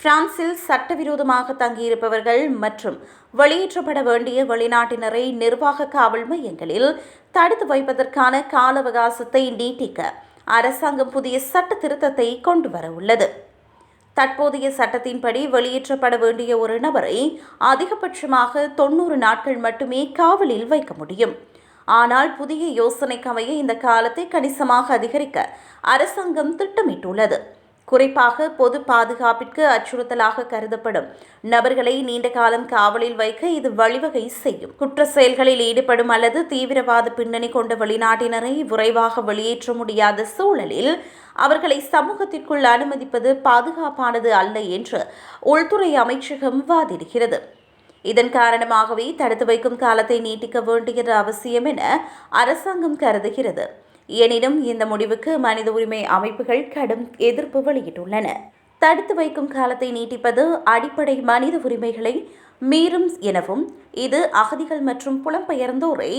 பிரான்சில் சட்டவிரோதமாக தங்கியிருப்பவர்கள் மற்றும் வெளியேற்றப்பட வேண்டிய வெளிநாட்டினரை நிர்வாக காவல் மையங்களில் தடுத்து வைப்பதற்கான கால அவகாசத்தை நீட்டிக்க அரசாங்கம் புதிய சட்ட திருத்தத்தை கொண்டு வர உள்ளது. தற்போதைய சட்டத்தின்படி வெளியேற்றப்பட வேண்டிய ஒரு நபரை அதிகபட்சமாக தொண்ணூறு நாட்கள் மட்டுமே காவலில் வைக்க முடியும். ஆனால் புதிய யோசனைக்கமைய இந்த காலத்தை கணிசமாக அதிகரிக்க அரசாங்கம் திட்டமிட்டுள்ளது. குறிப்பாக பொது பாதுகாப்பிற்கு அச்சுறுத்தலாக கருதப்படும். நபர்களை நீண்ட காலம் காவலில் வைக்க இது வழிவகை செய்யும். குற்ற செயல்களில் ஈடுபடும் அல்லது தீவிரவாத பின்னணி கொண்ட வெளிநாட்டினரை விரைவாக வெளியேற்ற முடியாத சூழலில் அவர்களை சமூகத்திற்குள் அனுமதிப்பது பாதுகாப்பானது அல்ல என்று உள்துறை அமைச்சகம் வாதிடுகிறது. இதன் காரணமாகவே தடுத்து வைக்கும் காலத்தை நீட்டிக்க வேண்டியது அவசியம் என அரசாங்கம் கருதுகிறது. எனினும் இந்த முடிவுக்கு மனித உரிமை அமைப்புகள் கடும் எதிர்ப்பு வெளியிட்டுள்ளன. தடுத்து வைக்கும் காலத்தை நீட்டிப்பது அடிப்படை மனித உரிமைகளை மீறும் எனவும் இது அகதிகள் மற்றும் புலம்பெயர்ந்தோரை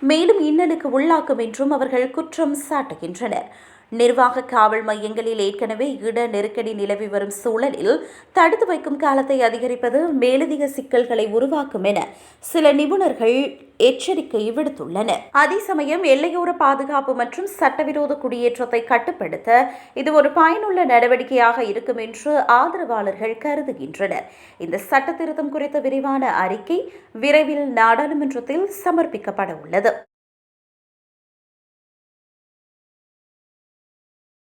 மேலும் இன்னலுக்கு உள்ளாக்கும் என்றும் அவர்கள் குற்றம் சாட்டுகின்றனர். நிர்வாக காவல் மையங்களில் ஏற்கனவே இட நெருக்கடி நிலவி வரும் சூழலில் தடுத்து வைக்கும் காலத்தை அதிகரிப்பது மேலதிக சிக்கல்களை உருவாக்கும் என சில நிபுணர்கள் எச்சரிக்கை விடுத்துள்ளனர். அதே சமயம் எல்லையோர பாதுகாப்பு மற்றும் சட்டவிரோத குடியேற்றத்தை கட்டுப்படுத்த இது ஒரு பயனுள்ள நடவடிக்கையாக இருக்கும் என்று ஆதரவாளர்கள் கருதுகின்றனர். இந்த சட்ட திருத்தம் குறித்த விரிவான அறிக்கை விரைவில் நாடாளுமன்றத்தில் சமர்ப்பிக்கப்பட உள்ளது.